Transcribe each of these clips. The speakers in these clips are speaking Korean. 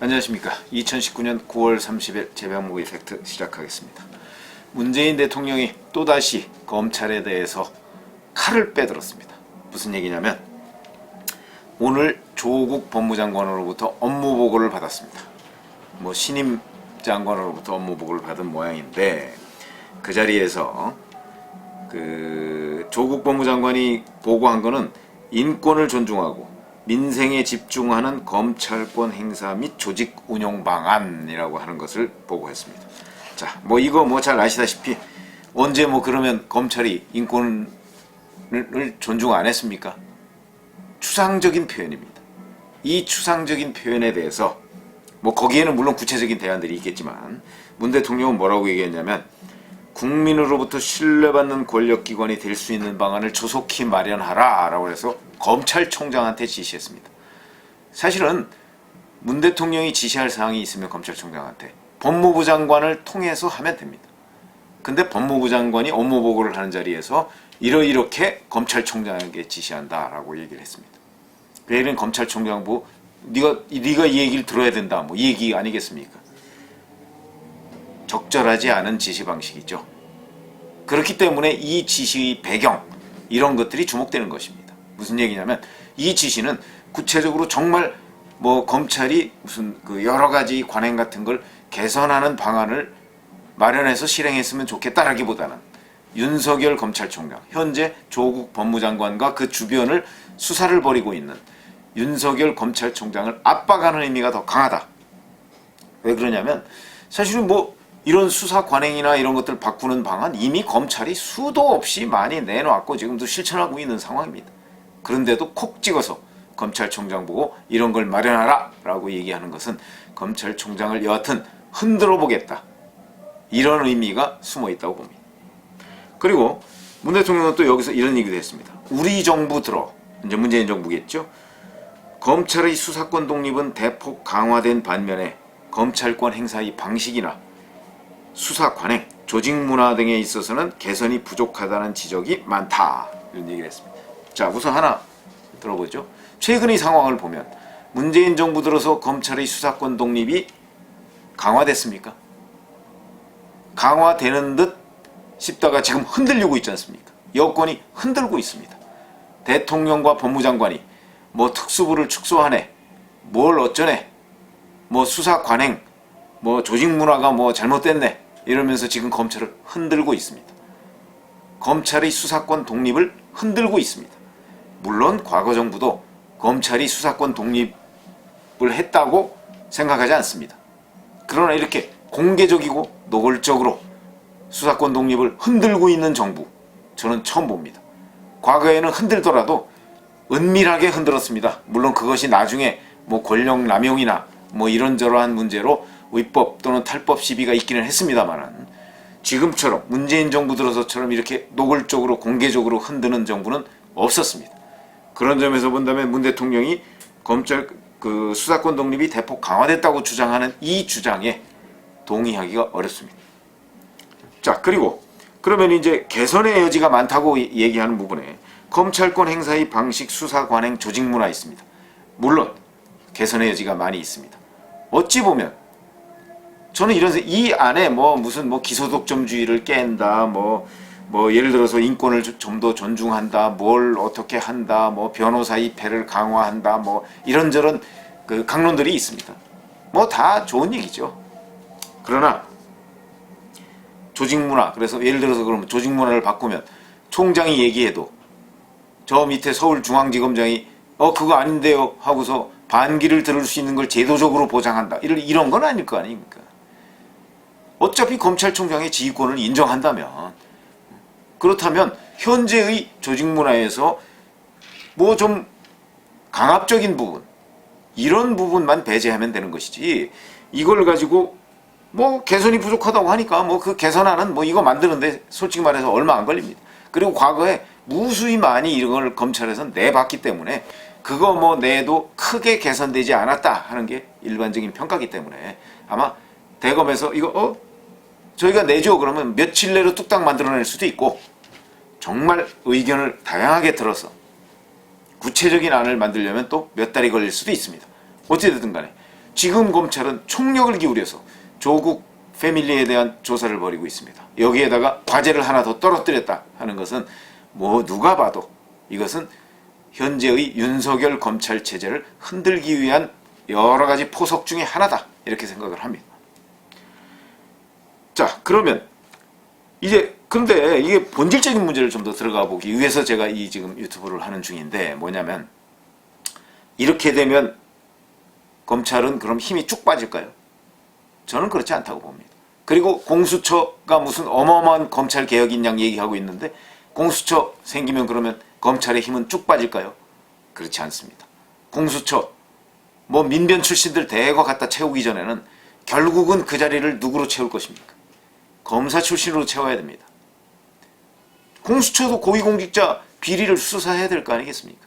안녕하십니까. 2019년 9월 30일 재병목 이펙트 시작하겠습니다. 문재인 대통령이 또다시 검찰에 대해서 칼을 빼들었습니다. 무슨 얘기냐면 오늘 조국 법무장관으로부터 업무 보고를 받았습니다. 뭐 신임 장관으로부터 업무 보고를 받은 모양인데 그 자리에서 그 조국 법무장관이 보고한 거는 인권을 존중하고 민생에 집중하는 검찰권 행사 및 조직 운영 방안이라고 하는 것을 보고했습니다. 자, 뭐 이거 뭐 잘 아시다시피 언제 뭐 그러면 검찰이 인권을 존중 안 했습니까? 추상적인 표현입니다. 이 추상적인 표현에 대해서 뭐 거기에는 물론 구체적인 대안들이 있겠지만 문 대통령은 뭐라고 얘기했냐면 국민으로부터 신뢰받는 권력기관이 될 수 있는 방안을 조속히 마련하라라고 해서 검찰총장한테 지시했습니다. 사실은 문 대통령이 지시할 사항이 있으면 검찰총장한테 법무부 장관을 통해서 하면 됩니다. 근데 법무부 장관이 업무 보고를 하는 자리에서 이러이렇게 검찰총장에게 지시한다라고 얘기를 했습니다. 그 얘기는 검찰총장부 네가 네가 이 얘기를 들어야 된다 뭐 이 얘기 아니겠습니까? 적절하지 않은 지시 방식이죠. 그렇기 때문에 이 지시 배경 이런 것들이 주목되는 것입니다. 무슨 얘기냐면 이 지시는 구체적으로 정말 뭐 검찰이 무슨 그 여러 가지 관행 같은 걸 개선하는 방안을 마련해서 실행했으면 좋겠다라기보다는 윤석열 검찰총장 현재 조국 법무장관과 그 주변을 수사를 벌이고 있는 윤석열 검찰총장을 압박하는 의미가 더 강하다. 왜 그러냐면 사실은 뭐 이런 수사 관행이나 이런 것들 바꾸는 방안 이미 검찰이 수도 없이 많이 내놓았고 지금도 실천하고 있는 상황입니다. 그런데도 콕 찍어서 검찰총장 보고 이런 걸 마련하라 라고 얘기하는 것은 검찰총장을 여하튼 흔들어 보겠다. 이런 의미가 숨어 있다고 봅니다. 그리고 문 대통령은 또 여기서 이런 얘기도 했습니다. 우리 정부 들어 이제 문재인 정부겠죠. 검찰의 수사권 독립은 대폭 강화된 반면에 검찰권 행사의 방식이나 수사 관행, 조직 문화 등에 있어서는 개선이 부족하다는 지적이 많다. 이런 얘기를 했습니다. 자, 우선 하나 들어보죠. 최근의 상황을 보면 문재인 정부 들어서 검찰의 수사권 독립이 강화됐습니까? 강화되는 듯 싶다가 지금 흔들리고 있지 않습니까? 여권이 흔들고 있습니다. 대통령과 법무장관이 뭐 특수부를 축소하네, 뭘 어쩌네, 뭐 수사 관행, 뭐 조직 문화가 뭐 잘못됐네 이러면서 지금 검찰을 흔들고 있습니다. 검찰의 수사권 독립을 흔들고 있습니다. 물론 과거 정부도 검찰이 수사권 독립을 했다고 생각하지 않습니다. 그러나 이렇게 공개적이고 노골적으로 수사권 독립을 흔들고 있는 정부 저는 처음 봅니다. 과거에는 흔들더라도 은밀하게 흔들었습니다. 물론 그것이 나중에 뭐 권력 남용이나 뭐 이런저러한 문제로 위법 또는 탈법 시비가 있기는 했습니다만은 지금처럼 문재인 정부 들어서처럼 이렇게 노골적으로 공개적으로 흔드는 정부는 없었습니다. 그런 점에서 본다면 문 대통령이 검찰 그 수사권 독립이 대폭 강화됐다고 주장하는 이 주장에 동의하기가 어렵습니다. 자, 그리고 그러면 이제 개선의 여지가 많다고 얘기하는 부분에 검찰권 행사의 방식, 수사 관행, 조직 문화 있습니다. 물론 개선의 여지가 많이 있습니다. 어찌 보면 저는 이런 생- 이 안에 뭐 무슨 뭐 기소독점주의를 깬다 뭐 뭐 예를 들어서 인권을 좀 더 존중한다 뭘 어떻게 한다 뭐 변호사 입회를 강화한다 뭐 이런저런 그 강론들이 있습니다. 뭐 다 좋은 얘기죠. 그러나 조직 문화 그래서 예를 들어서 그러면 조직 문화를 바꾸면 총장이 얘기해도 저 밑에 서울중앙지검장이 어 그거 아닌데요 하고서 반기를 들을 수 있는 걸 제도적으로 보장한다 이런 이런 건 아닐 거 아닙니까? 어차피 검찰총장의 지휘권을 인정한다면 그렇다면 현재의 조직 문화에서 뭐 좀 강압적인 부분 이런 부분만 배제하면 되는 것이지 이걸 가지고 뭐 개선이 부족하다고 하니까 뭐 그 개선하는 뭐 이거 만드는데 솔직히 말해서 얼마 안 걸립니다. 그리고 과거에 무수히 많이 이런 걸 검찰에서 내봤기 때문에 그거 뭐 내도 크게 개선되지 않았다 하는 게 일반적인 평가기 때문에 아마 대검에서 이거 어 저희가 내죠 그러면 며칠 내로 뚝딱 만들어낼 수도 있고 정말 의견을 다양하게 들어서 구체적인 안을 만들려면 또 몇 달이 걸릴 수도 있습니다. 어찌됐든 간에 지금 검찰은 총력을 기울여서 조국 패밀리에 대한 조사를 벌이고 있습니다. 여기에다가 과제를 하나 더 떨어뜨렸다 하는 것은 뭐 누가 봐도 이것은 현재의 윤석열 검찰 체제를 흔들기 위한 여러 가지 포석 중에 하나다 이렇게 생각을 합니다. 자 그러면 이제 근데 이게 본질적인 문제를 좀 더 들어가 보기 위해서 제가 이 지금 유튜브를 하는 중인데 뭐냐면 이렇게 되면 검찰은 그럼 힘이 쭉 빠질까요? 저는 그렇지 않다고 봅니다. 그리고 공수처가 무슨 어마어마한 검찰 개혁인 양 얘기하고 있는데 공수처 생기면 그러면 검찰의 힘은 쭉 빠질까요? 그렇지 않습니다. 공수처 뭐 민변 출신들 대거 갖다 채우기 전에는 결국은 그 자리를 누구로 채울 것입니까? 검사 출신으로 채워야 됩니다. 공수처도 고위공직자 비리를 수사해야 될 거 아니겠습니까?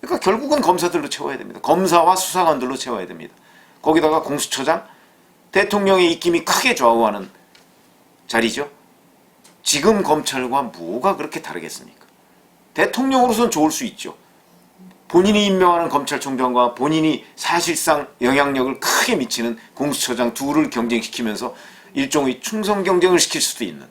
그러니까 결국은 검사들로 채워야 됩니다. 검사와 수사관들로 채워야 됩니다. 거기다가 공수처장, 대통령의 입김이 크게 좌우하는 자리죠. 지금 검찰과 뭐가 그렇게 다르겠습니까? 대통령으로선 좋을 수 있죠. 본인이 임명하는 검찰총장과 본인이 사실상 영향력을 크게 미치는 공수처장 둘을 경쟁시키면서 일종의 충성 경쟁을 시킬 수도 있는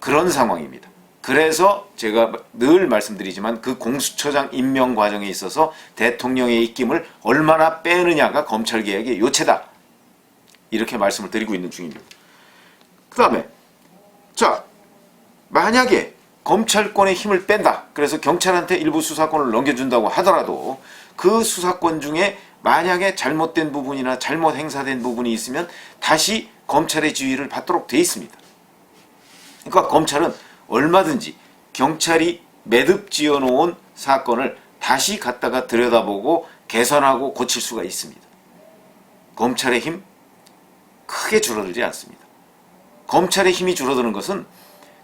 그런 상황입니다. 그래서 제가 늘 말씀드리지만 그 공수처장 임명 과정에 있어서 대통령의 입김을 얼마나 빼느냐가 검찰개혁의 요체다. 이렇게 말씀을 드리고 있는 중입니다. 그 다음에 자 만약에 검찰권의 힘을 뺀다. 그래서 경찰한테 일부 수사권을 넘겨준다고 하더라도 그 수사권 중에 만약에 잘못된 부분이나 잘못 행사된 부분이 있으면 다시 검찰의 지휘를 받도록 돼 있습니다. 그러니까 검찰은 얼마든지 경찰이 매듭 지어 놓은 사건을 다시 갖다가 들여다보고 개선하고 고칠 수가 있습니다. 검찰의 힘 크게 줄어들지 않습니다. 검찰의 힘이 줄어드는 것은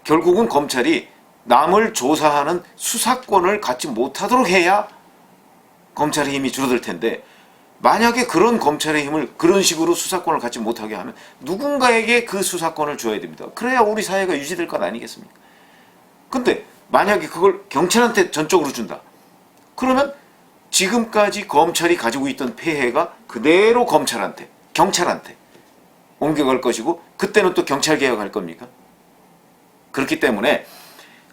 결국은 검찰이 남을 조사하는 수사권을 갖지 못하도록 해야 검찰의 힘이 줄어들 텐데 만약에 그런 검찰의 힘을 그런 식으로 수사권을 갖지 못하게 하면 누군가에게 그 수사권을 줘야 됩니다. 그래야 우리 사회가 유지될 것 아니겠습니까? 근데 만약에 그걸 경찰한테 전적으로 준다. 그러면 지금까지 검찰이 가지고 있던 폐해가 그대로 검찰한테, 경찰한테 옮겨갈 것이고 그때는 또 경찰 개혁할 겁니까? 그렇기 때문에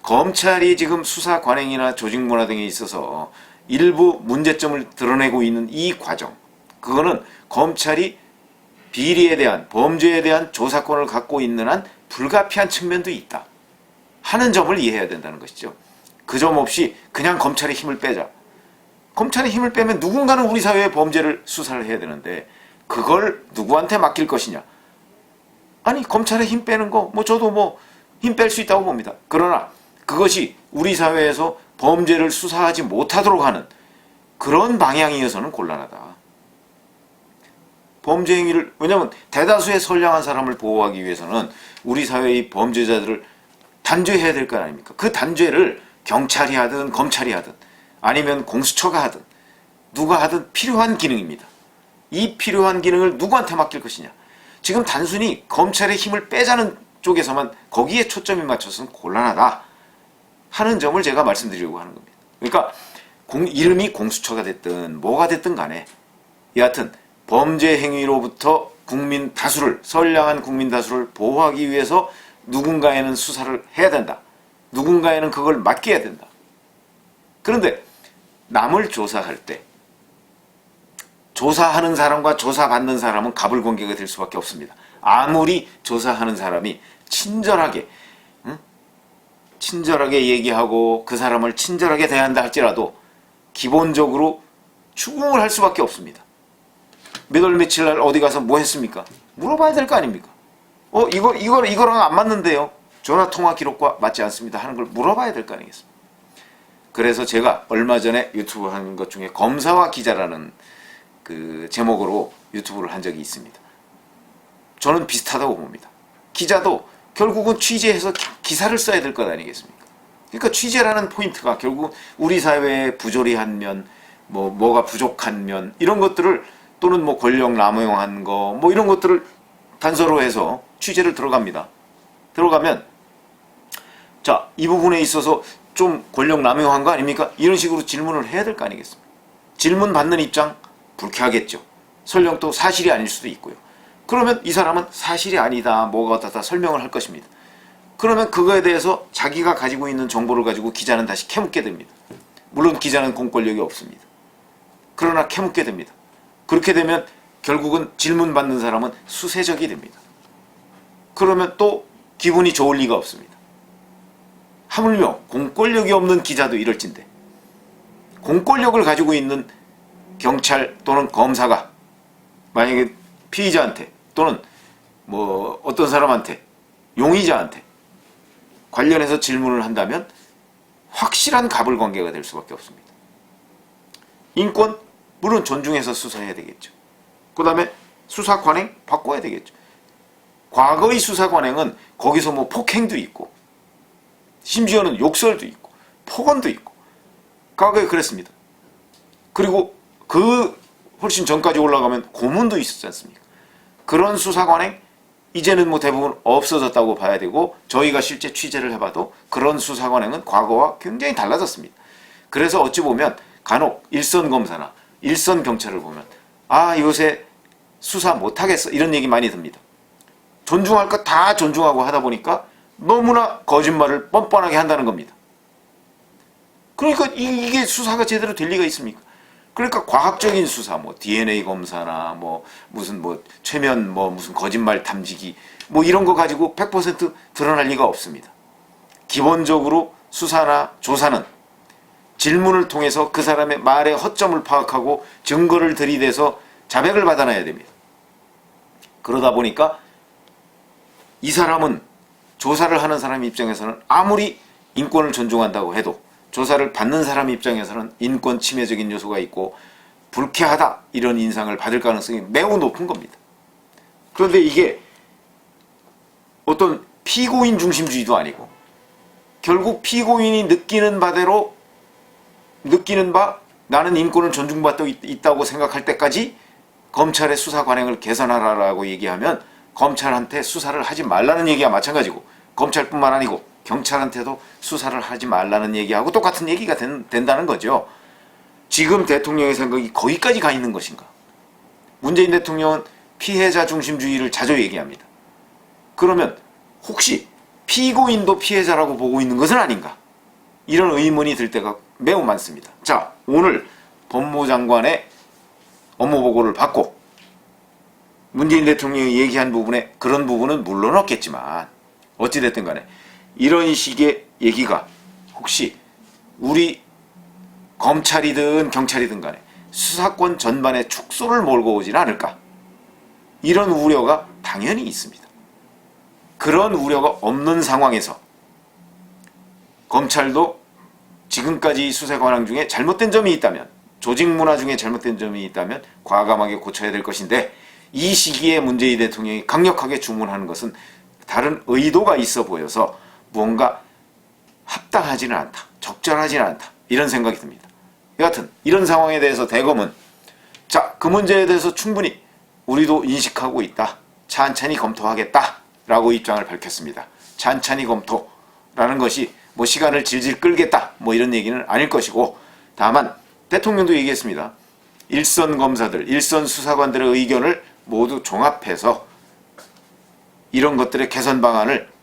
검찰이 지금 수사 관행이나 조직 문화 등에 있어서 일부 문제점을 드러내고 있는 이 과정 그거는 검찰이 비리에 대한 범죄에 대한 조사권을 갖고 있는 한 불가피한 측면도 있다 하는 점을 이해해야 된다는 것이죠. 그 점 없이 그냥 검찰의 힘을 빼자. 검찰의 힘을 빼면 누군가는 우리 사회의 범죄를 수사를 해야 되는데 그걸 누구한테 맡길 것이냐? 아니 검찰의 힘 빼는 거 뭐 저도 뭐 힘 뺄 수 있다고 봅니다. 그러나 그것이 우리 사회에서 범죄를 수사하지 못하도록 하는 그런 방향이어서는 곤란하다. 범죄 행위를 왜냐하면 대다수의 선량한 사람을 보호하기 위해서는 우리 사회의 범죄자들을 단죄해야 될 거 아닙니까? 그 단죄를 경찰이 하든 검찰이 하든 아니면 공수처가 하든 누가 하든 필요한 기능입니다. 이 필요한 기능을 누구한테 맡길 것이냐? 지금 단순히 검찰의 힘을 빼자는 쪽에서만 거기에 초점이 맞춰서는 곤란하다 하는 점을 제가 말씀드리려고 하는 겁니다. 그러니까 공, 이름이 공수처가 됐든 뭐가 됐든 간에 여하튼 범죄 행위로부터 국민 다수를 선량한 국민 다수를 보호하기 위해서 누군가에는 수사를 해야 된다. 누군가에는 그걸 맡겨야 된다. 그런데 남을 조사할 때 조사하는 사람과 조사받는 사람은 가불관계가 될 수밖에 없습니다. 아무리 조사하는 사람이 친절하게 응? 친절하게 얘기하고 그 사람을 친절하게 대한다 할지라도 기본적으로 추궁을 할 수밖에 없습니다. 몇월 며칠 날 어디 가서 뭐 했습니까? 물어봐야 될 거 아닙니까? 어 이거 이거 이거랑 안 맞는데요. 전화 통화 기록과 맞지 않습니다 하는 걸 물어봐야 될 거 아니겠습니까? 그래서 제가 얼마 전에 유튜브 하는 것 중에 검사와 기자라는 그 제목으로 유튜브를 한 적이 있습니다. 저는 비슷하다고 봅니다. 기자도 결국은 취재해서 기- 기사를 써야 될 것 아니겠습니까? 그러니까 취재라는 포인트가 결국 우리 사회의 부조리한 면, 뭐 뭐가 부족한 면 이런 것들을 또는 뭐 권력 남용한 거 뭐 이런 것들을 단서로 해서 취재를 들어갑니다. 들어가면 자, 이 부분에 있어서 좀 권력 남용한 거 아닙니까? 이런 식으로 질문을 해야 될 거 아니겠습니까? 질문 받는 입장 불쾌하겠죠. 설령 또 사실이 아닐 수도 있고요. 그러면 이 사람은 사실이 아니다, 뭐가 어떻다 설명을 할 것입니다. 그러면 그거에 대해서 자기가 가지고 있는 정보를 가지고 기자는 다시 캐묻게 됩니다. 물론 기자는 공권력이 없습니다. 그러나 캐묻게 됩니다. 그렇게 되면 결국은 질문 받는 사람은 수세적이 됩니다. 그러면 또 기분이 좋을 리가 없습니다. 하물며 공권력이 없는 기자도 이럴진데 공권력을 가지고 있는 경찰 또는 검사가 만약에 피의자한테 또는 뭐 어떤 사람한테 용의자한테 관련해서 질문을 한다면 확실한 갑을 관계가 될 수밖에 없습니다. 인권 물론 존중해서 수사해야 되겠죠. 그 다음에 수사 관행 바꿔야 되겠죠. 과거의 수사 관행은 거기서 뭐 폭행도 있고 심지어는 욕설도 있고 폭언도 있고 과거에 그랬습니다. 그리고 그 훨씬 전까지 올라가면 고문도 있었지 않습니까? 그런 수사 관행 이제는 뭐 대부분 없어졌다고 봐야 되고 저희가 실제 취재를 해봐도 그런 수사 관행은 과거와 굉장히 달라졌습니다. 그래서 어찌 보면 간혹 일선 검사나 일선 경찰을 보면 아 요새 수사 못하겠어 이런 얘기 많이 듭니다. 존중할 것 다 존중하고 하다 보니까 너무나 거짓말을 뻔뻔하게 한다는 겁니다. 그러니까 이, 게 수사가 제대로 될 리가 있습니까? 그러니까 과학적인 수사, 뭐 DNA 검사나 뭐 무슨 뭐 최면 뭐 무슨 거짓말 탐지기 뭐 이런 거 가지고 100% 드러날 리가 없습니다. 기본적으로 수사나 조사는 질문을 통해서 그 사람의 말의 허점을 파악하고 증거를 들이대서 자백을 받아놔야 됩니다. 그러다 보니까 이 사람은 조사를 하는 사람 입장에서는 아무리 인권을 존중한다고 해도 조사를 받는 사람 입장에서는 인권 침해적인 요소가 있고 불쾌하다 이런 인상을 받을 가능성이 매우 높은 겁니다. 그런데 이게 어떤 피고인 중심주의도 아니고 결국 피고인이 느끼는 바대로 느끼는 바 나는 인권을 존중받고 있 다고 생각할 때까지 검찰의 수사 관행을 개선하라라고 얘기하면 검찰한테 수사를 하지 말라는 얘기와 마찬가지고 검찰뿐만 아니고 경찰한테도 수사를 하지 말라는 얘기하고 똑같은 얘기가 된, 된다는 거죠. 지금 대통령의 생각이 거기까지 가 있는 것인가? 문재인 대통령은 피해자 중심주의를 자주 얘기합니다. 그러면 혹시 피고인도 피해자라고 보고 있는 것은 아닌가? 이런 의문이 들 때가 매우 많습니다. 자, 오늘 법무 장관의 업무 보고를 받고 문재인 대통령이 얘기한 부분에 그런 부분은 물론 없겠지만 어찌됐든 간에 이런 식의 얘기가 혹시 우리 검찰이든 경찰이든 간에 수사권 전반에 축소를 몰고 오지는 않을까 이런 우려가 당연히 있습니다. 그런 우려가 없는 상황에서 검찰도 지금까지 수사 관행 중에 잘못된 점이 있다면 조직 문화 중에 잘못된 점이 있다면 과감하게 고쳐야 될 것인데 이 시기에 문재인 대통령이 강력하게 주문하는 것은 다른 의도가 있어 보여서 무언가 합당하지는 않다. 적절하지는 않다. 이런 생각이 듭니다. 여하튼 이런 상황에 대해서 대검은 자, 그 문제에 대해서 충분히 우리도 인식하고 있다. 찬찬히 검토하겠다. 라고 입장을 밝혔습니다. 찬찬히 검토라는 것이 뭐 시간을 질질 끌겠다. 뭐 이런 얘기는 아닐 것이고 다만 대통령도 얘기했습니다. 일선 검사들, 일선 수사관들의 의견을 모두 종합해서 이런 것들의 개선 방안을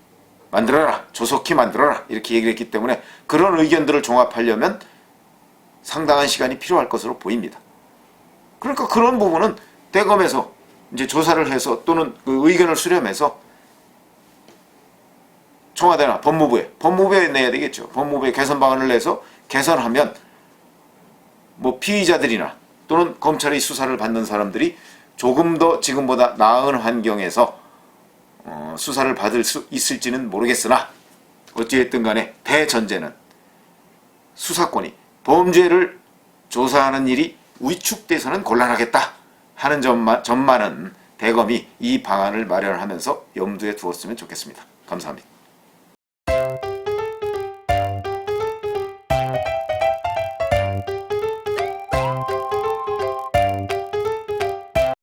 만들어라. 조속히 만들어라. 이렇게 얘기를 했기 때문에 그런 의견들을 종합하려면 상당한 시간이 필요할 것으로 보입니다. 그러니까 그런 부분은 대검에서 이제 조사를 해서 또는 그 의견을 수렴해서 청와대나 법무부에 법무부에 내야 되겠죠. 법무부에 개선 방안을 내서 개선하면 뭐 피의자들이나 또는 검찰의 수사를 받는 사람들이 조금 더 지금보다 나은 환경에서 어, 수사를 받을 수 있을지는 모르겠으나 어찌됐든 간에 대전제는 수사권이 범죄를 조사하는 일이 위축돼서는 곤란하겠다 하는 점만, 점만은 대검이 이 방안을 마련하면서 염두에 두었으면 좋겠습니다. 감사합니다.